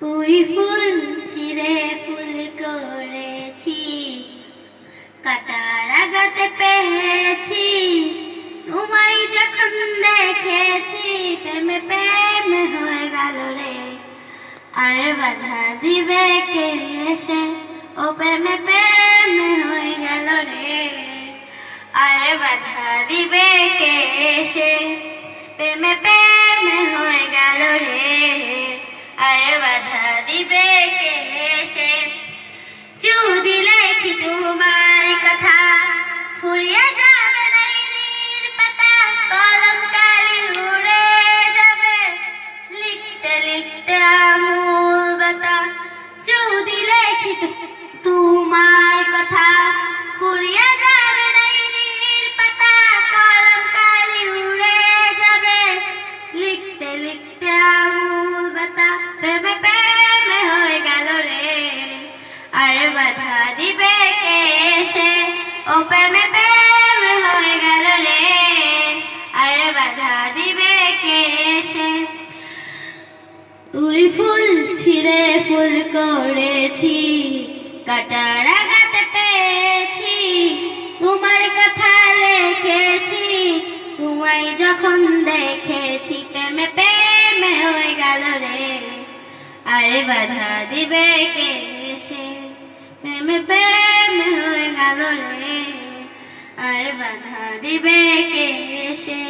পুই ফুল ছিঁড়ে ফুল করেছি। কাটার আগাতে পেয়েছি। তোমায় যখন দেখেছি, প্রেমে প্রেম হয়ে গেল রে। আর বাধা দিবে কে এসে? ও প্রেমে প্রেম হয়ে গেল রে। আর বাধা দিবে কে এসে? প্রেমে প্রেম লেখি তোমার কথা ফুরিয়ে বাধা দিবে কে এসে। ও প্রেমে প্রেম হয়ে গেল রে। আরে বাধা দিবে কে এসে? তুই ফুল ছিঁড়ে ফুল করেছি, কাটার আগাতে পেয়েছি। তোমার কথা লিখেছি, তোমায় যখন দেখেছি, প্রেমে প্রেমে হয়ে গেল রে। আরে বাধা দিবে কে এসে? প্রেমে প্রেম হয়ে গেল রে আর বাধা দিবে কে এসে